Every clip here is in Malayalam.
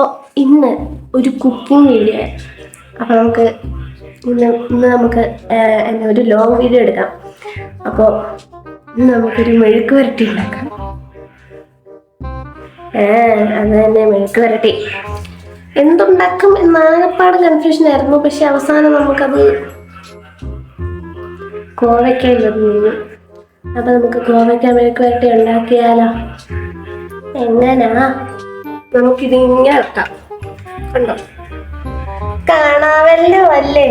അപ്പോൾ ഇന്ന് ഒരു കുക്കിംഗ് വീഡിയോ. അപ്പോൾ നമുക്ക് ഇന്ന് ഇന്ന് നമുക്ക് എന്നെ ഒരു ലോങ് വീഡിയോ എടുക്കാം. അപ്പോൾ ഇന്ന് നമുക്കൊരു മെഴുക്ക് വരട്ടി ഉണ്ടാക്കാം. ഏ അത് തന്നെ മെഴുക്ക് വരട്ടി. എന്തുണ്ടാക്കും എന്നാകപ്പാട് കൺഫ്യൂഷൻ ആയിരുന്നു. പക്ഷെ അവസാനം നമുക്കത് കോവയ്ക്ക ഇരുന്നു അപ്പൊ നമുക്ക് കോവയ്ക്ക മെഴുക്ക് വരട്ടി ഉണ്ടാക്കിയാലോ? എങ്ങനാ? നമുക്കിത് ഇങ്ങനെ വെക്കാം. കണ്ടോ? കാണാവല്ലോ അല്ലേ?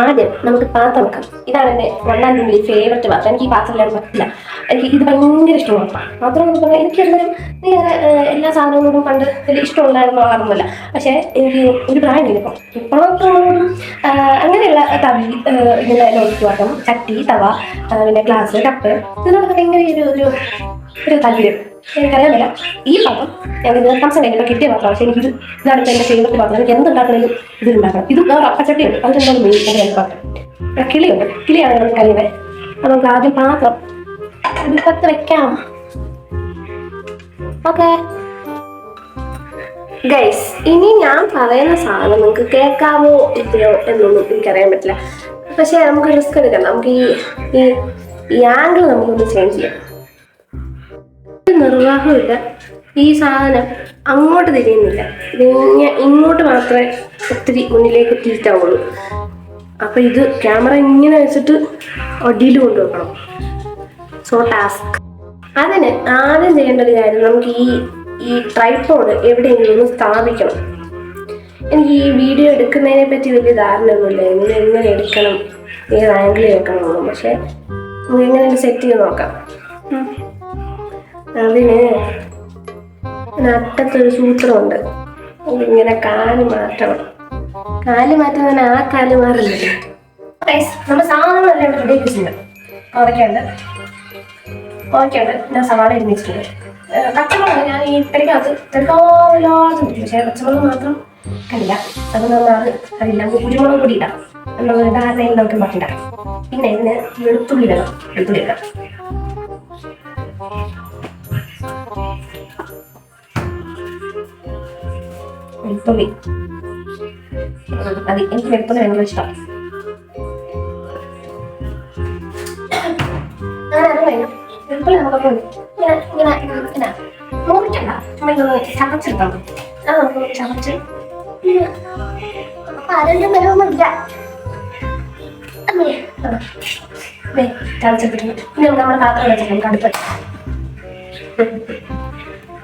ആദ്യം നമുക്ക് പാത്രം വെക്കാം. ഇതാണ് എന്റെ ഒന്നാം ഫേവററ്റ് പാത്രം. എനിക്ക് ഈ പാത്രത്തിലാണ് പറ്റില്ല. എനിക്ക് ഇത് ഭയങ്കര ഇഷ്ടമാണ്. പാത്രം എന്ന് പറഞ്ഞാൽ എനിക്ക് എല്ലാവരും നീ എല്ലാ സാധനങ്ങളോടും പണ്ട് വലിയ ഇഷ്ടമുണ്ടായിരുന്നു ആളൊന്നുമല്ല പക്ഷേ എനിക്ക് ഒരു പ്രായം ഇപ്പം. പാത്രങ്ങളോടും അങ്ങനെയുള്ള തവി ഇങ്ങനെ നോക്കി പാത്രം ചട്ടി തവ പിന്നെ ഗ്ലാസ് കപ്പ്. ഇതിനോടൊക്കെ ഭയങ്കര ഒരു ഒരു താല്പര്യം. എനിക്കറിയാമില്ല ഈ പാത്രം ഞാൻ ഇത് കംസം കഴിഞ്ഞപ്പോൾ കിട്ടിയ പാത്രം പക്ഷേ എനിക്കിത് ഇതാണ് എന്റെ ഫേവററ്റ് പാത്രം എനിക്ക് എന്തുണ്ടാക്കണമെങ്കിലും ഇതിലുണ്ടാക്കണം. ഇതും വേറെ അപ്പച്ചട്ടിയുണ്ട് അതിലെന്താണ് മെയിൻ എന്റെ രണ്ട് പാത്രം കിളിയുണ്ട്. കിളിയാണ് നമ്മൾ കഴിയുന്നത് അപ്പം നമുക്ക് ആദ്യം പാത്രം അടുപ്പത്ത് വെക്കാം. ഓക്കെ. ഗൈസ് ഇനി ഞാൻ പറയുന്ന സാധനം നിങ്ങൾക്ക് കേൾക്കാമോ ഇല്ലയോ എന്നൊന്നും എനിക്കറിയാൻ പറ്റില്ല. പക്ഷേ നമുക്ക് റിസ്ക് എടുക്കണം നമുക്ക് ഈ ഈ ആംഗിൾ നമുക്കൊന്ന് ചേഞ്ച് ചെയ്യാം. നിർവാഹമില്ല. ഈ സാധനം അങ്ങോട്ട് തിരിയുന്നില്ല. ഇതിങ്ങനെ ഇങ്ങോട്ട് മാത്രമേ ഒത്തിരി മുന്നിലേക്ക് തിരിച്ചാവുള്ളൂ അപ്പോൾ ഇത് ക്യാമറ ഇങ്ങനെ വെച്ചിട്ട് ഒടിയിൽ കൊണ്ടുവെക്കണം. സോ ടാസ്ക് അതിന് ആദ്യം ചെയ്യേണ്ട ഒരു കാര്യം നമുക്ക് ഈ ഈ ട്രൈപ്പോഡ് എവിടെയെങ്കിലും ഒന്ന് സ്ഥാപിക്കണം. എനിക്ക് ഈ വീഡിയോ എടുക്കുന്നതിനെ പറ്റി വലിയ ധാരണയൊന്നുമില്ല. എങ്ങനെ എങ്ങനെ എടുക്കണം ഏത് ആംഗിളിൽ വെക്കണം എന്നും പക്ഷേ എങ്ങനെ സെറ്റ് ചെയ്ത് നോക്കാം. അതിന് അറ്റത്തൊരു സൂത്രമുണ്ട്. ഇങ്ങനെ കാൽ മാറ്റണം. കാൽ മാറ്റുന്നതിന് ആ കാൽ മാറില്ലല്ലോ നമ്മുടെ സാധനങ്ങളെല്ലാം റെഡി ആക്കിയിട്ടുണ്ട്. കോവയ്ക്കുണ്ട് ഉണ്ട് ഞാൻ സവാള ഇരുന്നിട്ടുണ്ട് പച്ചമുളക് ഞാൻ ഈ പെരക്കകത്ത് തെക്കാവില്ലാതെ പക്ഷേ പച്ചമുളക് മാത്രം കണ്ടില്ല. അത് അത് അതില്ല കുരുമുളക് പൊടി ഇടാം. എന്നുള്ള ധാരണയിൽ നമുക്ക് മാറ്റിണ്ടാം പിന്നെ ഇതിന് വെളുത്തുള്ളി ഇടണം. വെളുത്തുള്ളി ഇടാം വെളുത്തുള്ളി. അത് എനിക്ക് വെളുത്തുള്ളി ഭയങ്കര ഇഷ്ടം. ഇനി നമുക്ക്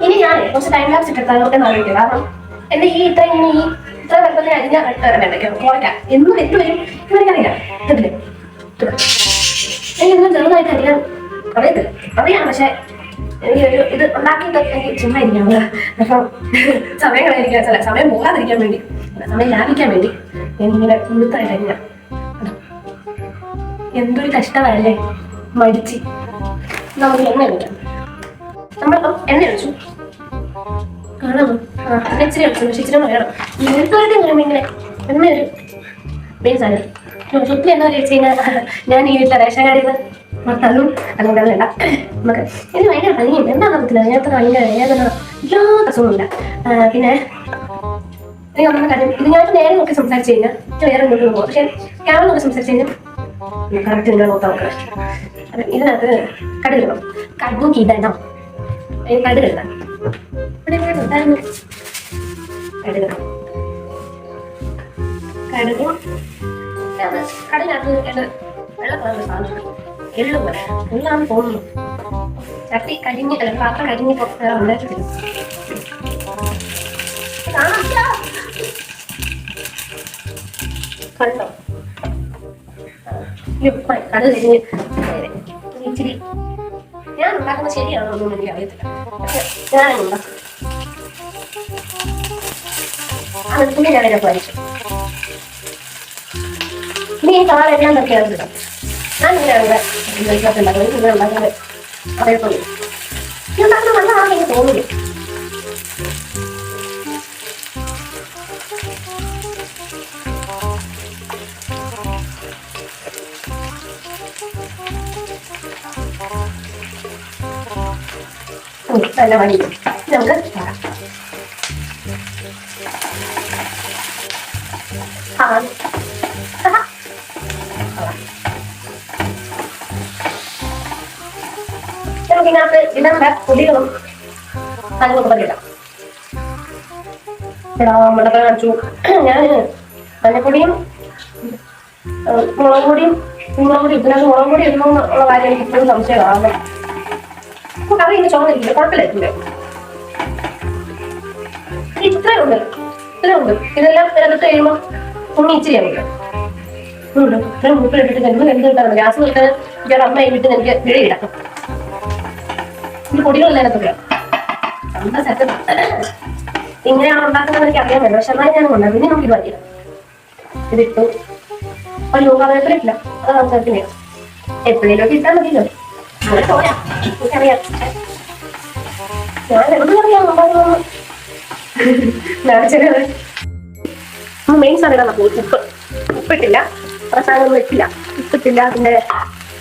ഇനി ഞാൻ കുറച്ച് ടൈം ലാപ്സ് എന്ന് ആലോചിക്കുക. കാരണം എന്റെ ഈ ഇത്ര ഇങ്ങനെ ഈ ഇത്ര വലുപ്പത്തിൽ അരിഞ്ഞ വേണ്ടയ്ക്കോ കോഴക്കാം എന്നും എട്ട് വരും എനിക്കറിയില്ല ഇതിൽ എനിക്ക് ഇതിന് ചെറുതായിട്ട് അരിയാൻ അറിയത്തില്ല. അറിയാം പക്ഷെ എനിക്ക് ഒരു ഇത് ഉണ്ടാക്കിയിട്ട് എനിക്ക് ചുമ്മാ ഇരിക്കാം അപ്പം സമയം കളയിരിക്കാൻ ചില സമയം പോകാതിരിക്കാൻ വേണ്ടി സമയം ലാഭിക്കാൻ വേണ്ടി ഞാനിങ്ങനെ മുഴുത്തായിട്ട് അരിഞ്ഞ എന്തൊരു കഷ്ടമല്ലേ മടിച്ച്. നമുക്ക് എണ്ണ ഒഴിക്കാം. നമ്മളിപ്പം എണ്ണ ഒഴിച്ചു. കാണാമോ? ആ ഇച്ചിരി ഒഴിച്ചു പക്ഷെ ഇച്ചിരി വേണം. ഇങ്ങനെ എണ്ണ ഒരു മെയിൻ സാധനം. ഒത്തിരി എന്താ വെച്ച് കഴിഞ്ഞാൽ ഞാൻ ഈ വീട്ടിലെ റേഷൻ കടയിൽ നിന്ന് മറന്നാലും അതുകൊണ്ട് അത് വേണ്ട നമുക്ക് എനിക്ക് ഭയങ്കര പനിയും എന്താ പറ്റത്തില്ല അതിനകത്ത് ഭയങ്കര വേദന എല്ലാ അസുഖമില്ല പിന്നെ എനിക്ക് ഒന്നും കാര്യം ഇത് ഞാൻ നേരെ നോക്കി സംസാരിച്ച് കഴിഞ്ഞാൽ വേറെ ഇങ്ങോട്ട് പോകും. പക്ഷെ ക്യാമറ നോക്കി സംസാരിച്ച് കഴിഞ്ഞാൽ കറക്റ്റ് നിങ്ങൾ നോക്കാം. നമുക്ക് ഇതിനകത്ത് കടുകിടണം കടുക്കിടണം കടുകിടണം കടുകും അത് കടലിനകത്ത് എള്ള വെള്ള കളർ സാധനം എള്ളു പോലെ എള്ളാന്ന് തോന്നുന്നു ചട്ടി കരിഞ്ഞ് അല്ല പാത്രം കരിഞ്ഞ് ഉണ്ടാക്കിട്ടില്ല കാണാം കണ്ടോ കട കരിഞ്ഞ് ഇച്ചിരി ഞാൻ ഉണ്ടാക്കുന്നത് ശരിയാണോ ഒന്നും എനിക്ക് അറിയത്തില്ല. പക്ഷെ ഞാനും ഉണ്ടാക്കും പിന്നെ ഞാൻ വായിച്ചു. ഇനി ഈ എല്ലാം നോക്കിയാണ് കിട്ടും ഞാൻ ഇങ്ങനെയാണ് ഉണ്ടാക്കുന്നത്. ഇങ്ങനെ ഉണ്ടാക്കുന്നത്. അറിയത്തുള്ളൂ ഇത് ഉണ്ടാക്കുന്നത് നല്ലതാണെന്ന് എനിക്ക് തോന്നുന്നു ഒന്ന് നല്ല വഴി നമുക്ക് നമുക്കിതിനകത്ത് ഇതിനകത്ത് പുതിയതും അതുകൊണ്ട് പറ്റിയിടാം മുളക് കാണിച്ചു ഞാൻ മഞ്ഞപ്പൊടിയും മുളക് പൊടിയും കുമ്പളപ്പൊടി ഇതിനകത്ത് മുളക് പൊടി ഇടുന്നു എന്നുള്ള കാര്യം എനിക്ക് ഇപ്പോഴും സംശയമാണ് കറി ഇങ്ങനെ ചോദിക്കില്ല കുഴപ്പമില്ല. ഇത്രയും ഉണ്ട് ഇത്രയും ഉണ്ട് ഇതെല്ലാം ഇതിനകത്ത് കഴിയുമ്പോൾ ഉണ്ണി ഇച്ചിരി ഉണ്ട്. ഇത്രയും ഗ്യാസ് കിട്ടാൻ ഇയാളുടെ അമ്മ എനിക്ക് പിഴയിടാം ഈ ഇത് അതിനകത്ത് എന്താ ഇങ്ങനെയാണ് ഉണ്ടാക്കുന്നത് എനിക്ക് അറിയാൻ പറ്റില്ല. പക്ഷെ എന്നാലും ഞാൻ ഉണ്ടാകും പിന്നെ നമുക്ക് ഇത് ഇതിട്ടു. അയ്യോ കറിവേപ്പിലില്ല അത് നമുക്ക് എപ്പോഴേലും ഇട്ടാൽ മതിയല്ലോ. മെയിൻ സാധനം ഉപ്പ് ഉപ്പിട്ടില്ല പ്രസാദം വെച്ചില്ല ഉപ്പിട്ടില്ല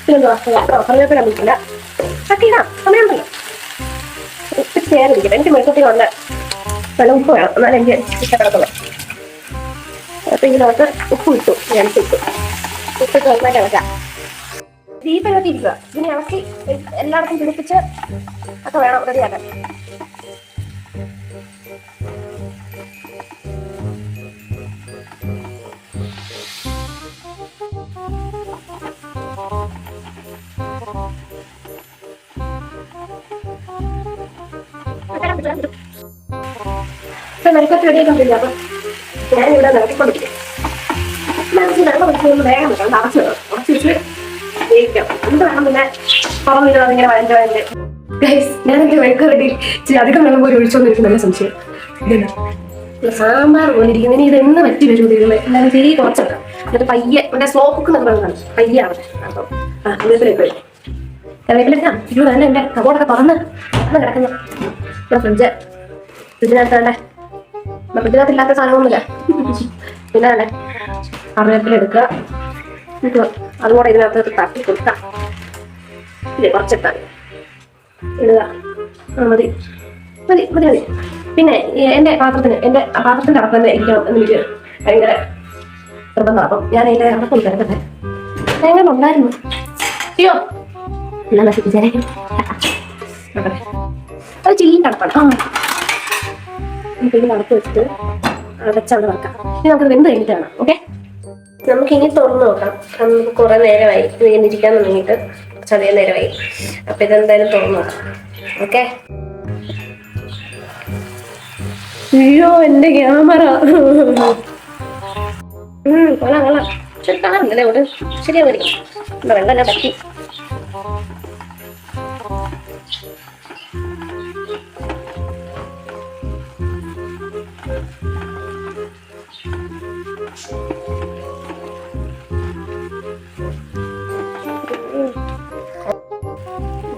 പിന്നെന്തുവാ കറിവേപ്പില ഇട്ടില്ല ഒക്കെ ഇടാം സമയമുണ്ടല്ലോ ഉപ്പ് ചേർന്നിരിക്കട്ടെ എനിക്ക് മെഴുക്കത്തിലുണ്ട് നല്ല ഉപ്പ് വേണം എന്നാലും എനിക്ക് ഇഷ്ടപ്പെടത്തുള്ളൂ അപ്പൊ ഇതിനകത്ത് ഉപ്പ് ഞാൻ ഇട്ടു ഉപ്പിട്ട് ദീപനകത്ത് ഇരിക്കുക. ഇതിനെ ഇളക്കി എല്ലായിടത്തും പിടിപ്പിച്ച് ഒക്കെ വേണം റെഡിയാക്കാൻ. അപ്പൊ ഞാനിവിടെ നിറക്കിക്കൊണ്ടിരിക്കും മനസ്സിൽ വെള്ളം ഒഴിച്ചൊന്ന് വേഗം നിറച്ച് കുറച്ച് വെച്ച് പിന്നെ തുറന്നിട്ട് ഞാൻ റെഡി സംശയം സാമ്പാർ പോലെ ഇരിക്കുന്നു ഇനി ഇതെന്ന് പറ്റി വരും ഇതികളെ എല്ലാവരും ചെറിയ കുറച്ചൊക്കെ എന്നിട്ട് പയ്യെ മറ്റേ സ്ലോ കുക്ക് എന്നൊക്കെ പറയുന്നതാണ് പയ്യെ അപ്പം ആ വരും കറിവേപ്പിലേക്ക് തന്നെ എന്റെ കബോർഡൊക്കെ തുറന്ന് തുറന്ന് കിടക്കുന്നു ഫ്രിഡ്ജ് ഫ്രിഡ്ജിനകത്ത് വേണ്ടേ ഫ്രിഡ്ജിനകത്ത് ഇല്ലാത്ത സാധനമൊന്നുമില്ല പിന്നെ വേണ്ടേ കറിവേപ്പില അതുകൂടെ ഇതിനകത്ത് തട്ടി കൊടുക്കാം ഇല്ലേ കുറച്ചിട്ടാൽ ഇടുക. മതി. മതി മതി മതി. പിന്നെ എന്റെ പാത്രത്തിന് എന്റെ ആ പാത്രത്തിന്റെ അടപ്പ് തന്നെ ഇരിക്കണം എനിക്ക് ഭയങ്കര നിർബന്ധം അപ്പം ഞാൻ അതിന്റെ അടപ്പം തിരക്കട്ടെ എങ്ങനെ ഉണ്ടായിരുന്നു. അയ്യോ. എന്നാ നശിപ്പിച്ചേനെ. അത് ചില്ലിന്റെ അടപ്പാണ് ആ. നമുക്ക് വെച്ചിട്ട് അടച്ചവിടെ വെക്കാം ഇനി നമുക്ക് വെന്ത് കഴിഞ്ഞിട്ട് വേണം ഓക്കെ? നമുക്ക് ഇനി തുറന്നു നോക്കാം. നമുക്ക് കുറെ നേരമായി ഇങ്ങനെ ഇരിക്കാൻ തുടങ്ങിയിട്ട് കുറച്ചധികം നേരമായി. അപ്പൊ ഇതെന്തായാലും തുറന്നു നോക്കാം. ഓക്കെ? അയ്യോ എന്റെ ക്യാമറ. കൊള്ളാം കൊള്ളാം. ശരി കാണുന്നില്ലേ ഇവിടെ ശരിയാവുമായിരിക്കും പറ്റി.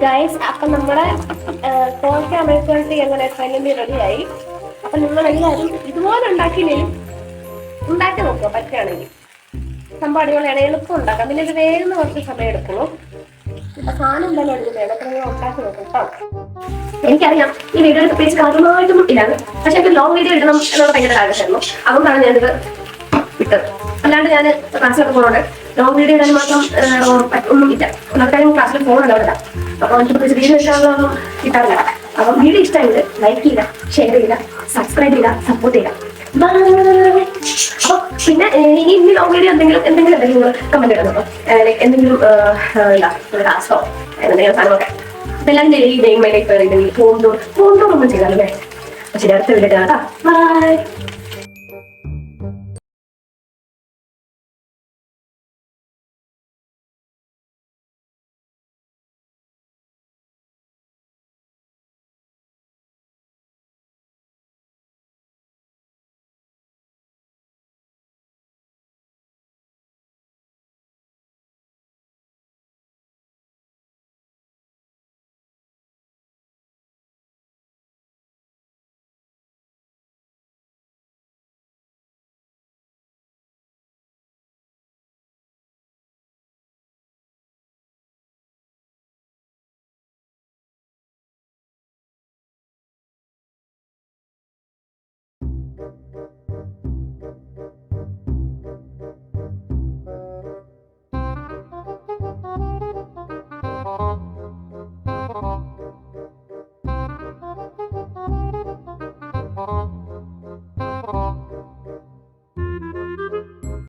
ഗൈസ് അപ്പൊ നമ്മുടെ കോഴിക്ക അമേരിക്കത്തി അങ്ങനെ ഫൈനലി റെഡിയായി അപ്പൊ നിങ്ങൾ എല്ലാവരും ഇതുപോലെ ഉണ്ടാക്കിയില്ലേലും ഉണ്ടാക്കി നോക്കുക പറ്റുകയാണെങ്കിൽ സംഭവം അടിപൊളിയാണ്. എളുപ്പം ഉണ്ടാക്കാം. പിന്നെ ഇത് വേഗം കുറച്ച് സമയം എടുക്കുള്ളൂ ഇപ്പൊ സാധനം അടിപൊളിയാണ് അപ്പൊ നിങ്ങൾ ഉണ്ടാക്കി നോക്കും എനിക്കറിയാം ഈ വീഡിയോ പ്രത്യേകിച്ച് കാര്യമായിട്ടും ഇല്ലാന്ന് പക്ഷെ എനിക്ക് ലോങ് വീഡിയോ ഇടണം എന്നുള്ള ഭയങ്കര ആഗ്രഹമായിരുന്നു. അതുകൊണ്ടാണ് ഞാനിത് വിട്ടത് അല്ലാണ്ട് ഞാൻ ക്ലാസ്സിലൊക്കെ പോകുന്നുണ്ട് ലോങ് വീഡിയോ ഇടാൻ മാത്രം ഒന്നും ഇല്ല. ഒന്നാമത്തെ ക്ലാസ്സിൽ ഫോൺ ഉണ്ടാവില്ല അപ്പൊ എനിക്ക് വീഡിയോ ഇട്ടാലൊന്നും കിട്ടാറില്ല. അപ്പൊ വീഡിയോ ഇഷ്ടമായിട്ട് ലൈക്ക് ചെയ്യുക ഷെയർ ചെയ്യുക സബ്സ്ക്രൈബ് ചെയ്യുക സപ്പോർട്ട് ചെയ്യുക. പിന്നെ ഇനി ഇനി ലോങ് വീഡിയോ എന്തെങ്കിലും എന്തെങ്കിലും എന്തെങ്കിലും കമന്റ് ഇടുന്നു ലൈക്ക് എന്തെങ്കിലും എന്താ എന്തെങ്കിലും സാധനമൊക്കെ അപ്പൊ എല്ലാം daily Dain my life phone tour phone tour ഒന്നും ചെയ്താലല്ലേ? ശരി അടുത്ത വീഡിയോ ബൈ